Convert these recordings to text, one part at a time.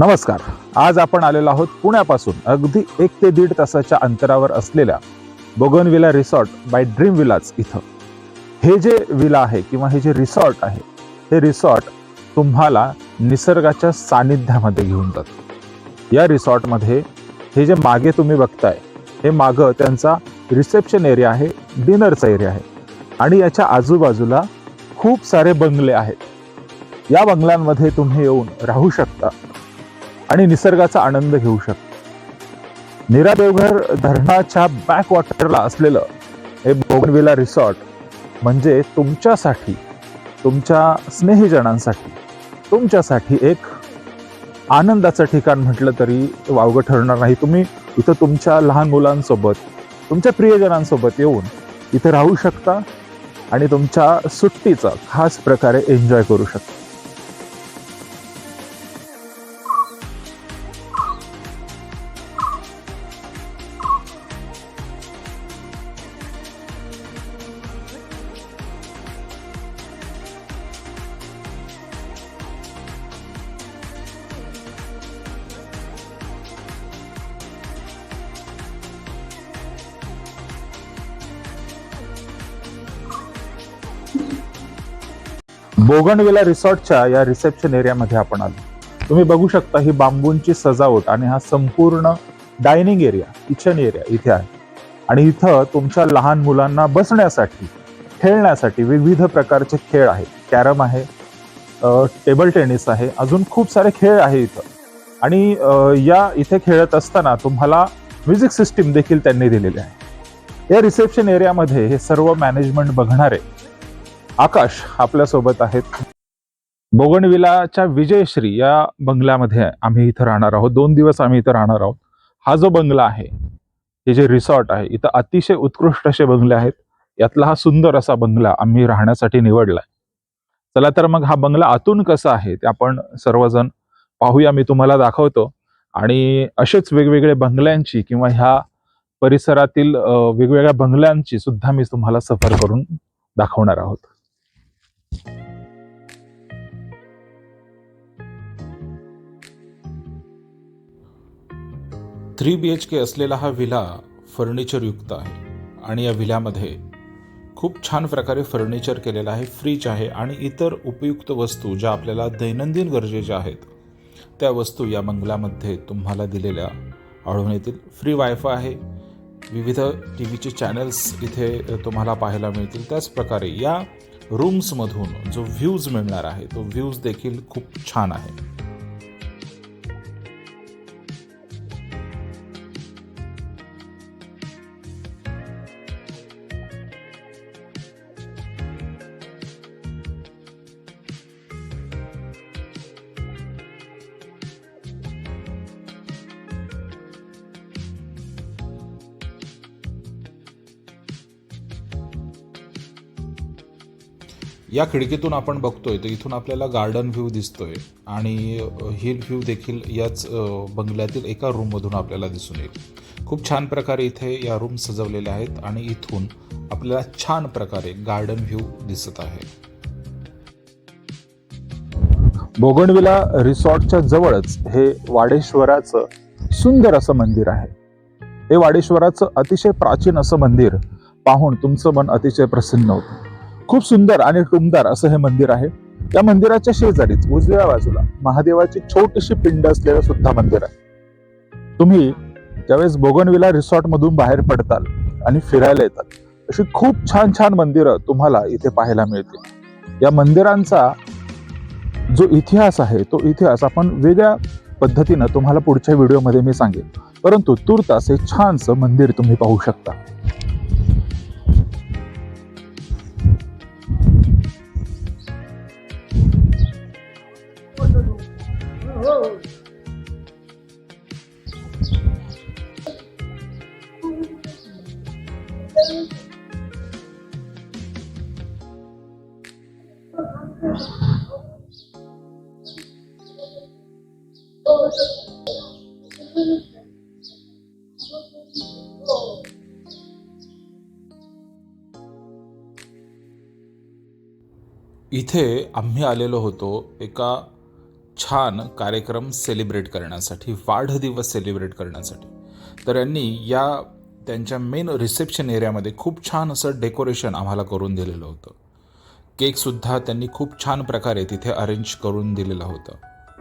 नमस्कार. आज आपण आलेलो आहोत पुण्यापासून अगदी एक ते दीड तासाच्या अंतरावर असलेल्या Bougainvillea Resort by Dream Villas इथं. हे जे विला आहे किंवा हे जे रिसॉर्ट आहे हे रिसॉर्ट तुम्हाला निसर्गाच्या सानिध्यामध्ये घेऊन जातं. या रिसॉर्टमध्ये हे जे मागे तुम्ही बघताय हे मागं त्यांचा रिसेप्शन एरिया आहे डिनरचा एरिया आहे. आणि याच्या आजूबाजूला खूप सारे बंगले आहेत. या बंगल्यांमध्ये तुम्ही येऊन राहू शकता. आणि निसर्गाचा आनंद घेऊ शकता. नीरा देवघर धरणाच्या बॅकवॉटरला असलेलं हे बोगनविला रिसॉर्ट म्हणजे तुमच्यासाठी तुमच्या स्नेहीजनांसाठी तुमच्यासाठी एक आनंदाचं ठिकाण म्हटलं तरी वावगं ठरणार नाही. तुम्ही इथं तुमच्या लहान मुलांसोबत तुमच्या प्रियजनांसोबत येऊन इथं राहू शकता आणि तुमच्या सुट्टीचा खास प्रकारे एन्जॉय करू शकता. बोगनविला रिसॉर्टच्या या रिसेप्शन एरियामध्ये आपण आलो. तुम्ही बघू शकता ही बांबूंची सजावट आणि हा संपूर्ण डायनिंग एरिया किचन एरिया इथे आहे. आणि इथं तुमच्या लहान मुलांना बसण्यासाठी खेळण्यासाठी विविध प्रकारचे खेळ आहेत. कॅरम आहे टेबल टेनिस आहे अजून खूप सारे खेळ आहे इथं. आणि या इथे खेळत असताना तुम्हाला म्युझिक सिस्टीम देखील त्यांनी दिलेली आहे. या रिसेप्शन एरियामध्ये हे सर्व मॅनेजमेंट बघणारे आकाश आपल्यासोबत आहेत. बोगनविलाच्या विजयश्री या बंगल्यामध्ये आम्ही इथं राहणार आहोत. दोन दिवस आम्ही इथं राहणार आहोत. हा जो बंगला आहे हे जे रिसॉर्ट आहे इथं अतिशय उत्कृष्ट असे बंगले आहेत. यातला हा सुंदर असा बंगला आम्ही राहण्यासाठी निवडलाय. चला तर मग हा बंगला आतून कसा आहे ते आपण सर्वजण पाहूया. मी तुम्हाला दाखवतो. आणि असेच वेगवेगळे बंगल्यांची किंवा ह्या परिसरातील वेगवेगळ्या बंगल्यांची सुद्धा मी तुम्हाला सफर करून दाखवणार आहोत. थ्री बी एच के असलेला हा विला फर्निचरयुक्त आहे आणि या विल्यामध्ये खूप छान प्रकारे फर्निचर केलेलं आहे फ्रीज आहे आणि इतर उपयुक्त वस्तू ज्या आपल्याला दैनंदिन गरजेच्या आहेत त्या वस्तू या बंगल्यामध्ये तुम्हाला दिलेल्या आढळून येतील. फ्री वायफाय आहे विविध टी व्हीचे चॅनल्स इथे तुम्हाला पाहायला मिळतील. त्याचप्रकारे या रूम्समधून जो व्ह्यूज मिळणार आहे तो व्ह्यूज देखील खूप छान आहे. या खिडकीतून आपण बघतोय तर इथून आपल्याला गार्डन व्ह्यू दिसतोय आणि हिल व्ह्यू देखील याच बंगल्यातील एका रूममधून आपल्याला दिसून येईल. खूप छान प्रकारे इथे या रूम सजवलेल्या आहेत आणि इथून आपल्याला छान प्रकारे गार्डन व्ह्यू दिसत आहे. बोगनविला रिसॉर्टच्या जवळच हे वाडेश्वराचं सुंदर असं मंदिर आहे. हे वाडेश्वराचं अतिशय प्राचीन असं मंदिर पाहून तुमचं मन अतिशय प्रसन्न होतं. खूप सुंदर आणि टुमदार असं हे मंदिर आहे. या मंदिराच्या शेजारीच उजव्या बाजूला महादेवाची छोटीशी पिंड असलेलं सुद्धा मंदिर आहे. तुम्ही ज्यावेळेस बोगनविला रिसॉर्ट मधून बाहेर पडताल आणि फिरायला येतात अशी खूप छान छान मंदिरं तुम्हाला इथे पाहायला मिळतील. या मंदिरांचा जो इतिहास आहे तो इतिहास आपण वेगळ्या पद्धतीनं तुम्हाला पुढच्या व्हिडिओमध्ये मी सांगेन. परंतु तुर्तास हे छानसं मंदिर तुम्ही पाहू शकता. इथे आम्ही आलेलो होतो एका छान कार्यक्रम सेलिब्रेट करण्यासाठी वाढदिवस सेलिब्रेट करण्यासाठी. तर यांनी या त्यांच्या मेन रिसेप्शन एरियामध्ये खूप छान असं डेकोरेशन आम्हाला करून दिलेलं होतं. केकसुद्धा त्यांनी खूप छान प्रकारे तिथे अरेंज करून दिलेलं होतं.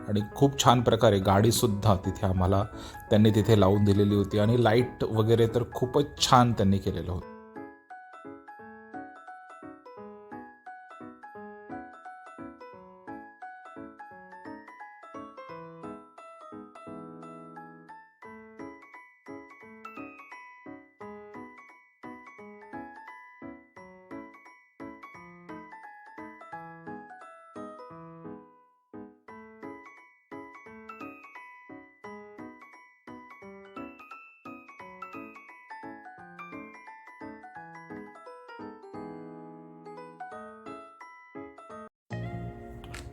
आणि खूप छान प्रकारे गाडीसुद्धा तिथे आम्हाला त्यांनी तिथे लावून दिलेली होती. आणि लाइट वगैरे तर खूपच छान त्यांनी केलेलं होतं.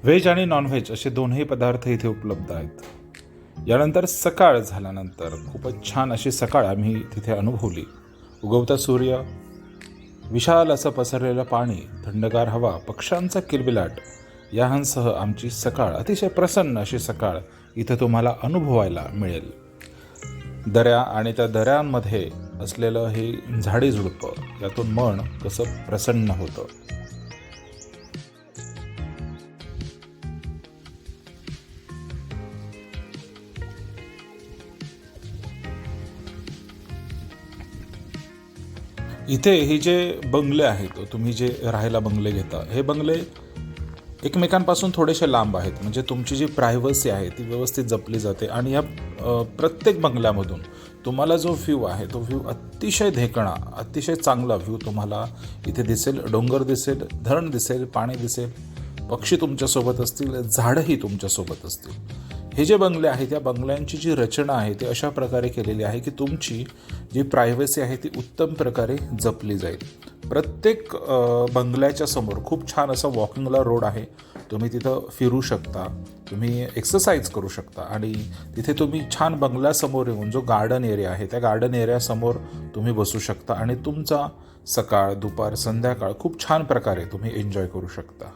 व्हेज आणि नॉनव्हेज असे दोन्ही पदार्थ इथे उपलब्ध आहेत. यानंतर सकाळ झाल्यानंतर खूपच छान अशी सकाळ आम्ही तिथे अनुभवली. उगवता सूर्य विशाल असं पसरलेलं पाणी थंडगार हवा पक्ष्यांचा किलबिलाट यांसह आमची सकाळ अतिशय प्रसन्न अशी सकाळ इथं तुम्हाला अनुभवायला मिळेल. दऱ्या आणि त्या दऱ्यांमध्ये असलेलं हे झाडी झुडपं यातून मन कसं प्रसन्न होतं. इथे हे जे बंगले आहेत तुम्ही जे राहायला बंगले घेता हे बंगले एकमेकांपासून थोडेसे लांब आहेत. म्हणजे तुमची जी प्रायव्हसी आहे ती व्यवस्थित जपली जाते आणि या प्रत्येक बंगल्यामधून तुम्हाला जो व्ह्यू आहे तो व्ह्यू अतिशय धेकणा अतिशय चांगला व्ह्यू तुम्हाला इथे दिसेल. डोंगर दिसेल धरण दिसेल पाणी दिसेल पक्षी तुमच्यासोबत असतील झाडंही तुमच्यासोबत असतील. हे जे बंगले आहेत या बंगल्यांची जी रचना आहे ती अशा प्रकारे केलेली आहे की तुमची जी प्रायव्हसी आहे ती उत्तम प्रकारे जपली जाईल. प्रत्येक बंगल्याच्या समोर खूप छान असा वॉकिंगला रोड आहे. तुम्ही तिथं फिरू शकता तुम्ही एक्सरसाइज करू शकता आणि तिथे तुम्ही छान बंगल्यासमोर येऊन जो गार्डन एरिया आहे त्या गार्डन एरियासमोर तुम्ही बसू शकता आणि तुमचा सकाळ दुपार संध्याकाळ खूप छान प्रकारे तुम्ही एन्जॉय करू शकता.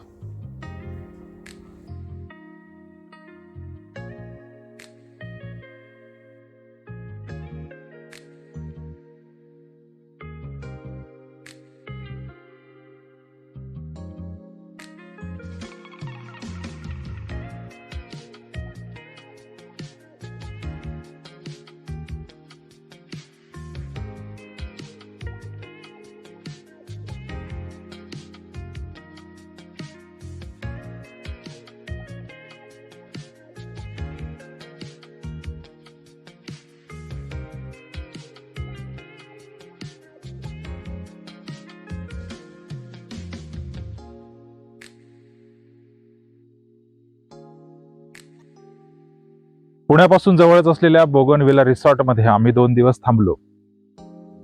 पुण्यापासून जवळच असलेल्या बोगनविला रिसॉर्टमध्ये आम्ही दोन दिवस थांबलो.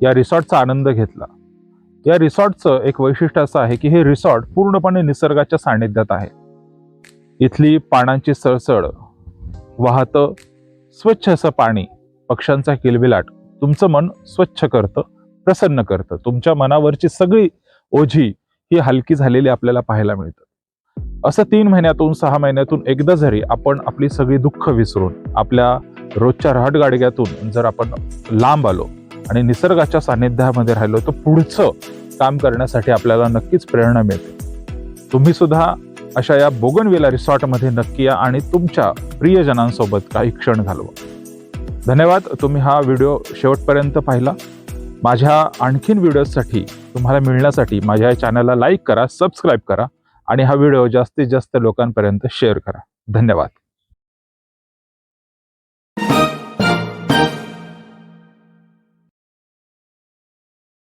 या रिसॉर्टचा आनंद घेतला. या रिसॉर्टचं एक वैशिष्ट्य असं आहे की हे रिसॉर्ट पूर्णपणे निसर्गाच्या सानिध्यात आहे. इथली पानांची सळसळ वाहतं स्वच्छ असं पाणी पक्ष्यांचा किलबिलाट तुमचं मन स्वच्छ करतं प्रसन्न करतं. तुमच्या मनावरची सगळी ओझी ही हलकी झालेली आपल्याला पाहायला मिळतं. असं तीन महिन्यातून सहा महिन्यातून एकदा जरी आपण आपली सगळी दुःख विसरून आपल्या रोजच्या रहाटगाडग्यातून जर आपण लांब आलो आणि निसर्गाच्या सानिध्यामध्ये राहिलो तर पुढचं काम करण्यासाठी आपल्याला नक्कीच प्रेरणा मिळते. तुम्ही सुद्धा अशा या बोगनवेला रिसॉर्टमध्ये नक्की या आणि तुमच्या प्रियजनांसोबत काही क्षण घालवा. धन्यवाद. तुम्ही हा व्हिडिओ शेवटपर्यंत पाहिला. माझ्या आणखीन व्हिडिओसाठी तुम्हाला मिळण्यासाठी माझ्या या चॅनलला लाईक करा सबस्क्राईब करा. आणि हा व्हिडिओ जास्तीत जास्त लोकांपर्यंत शेअर करा. धन्यवाद.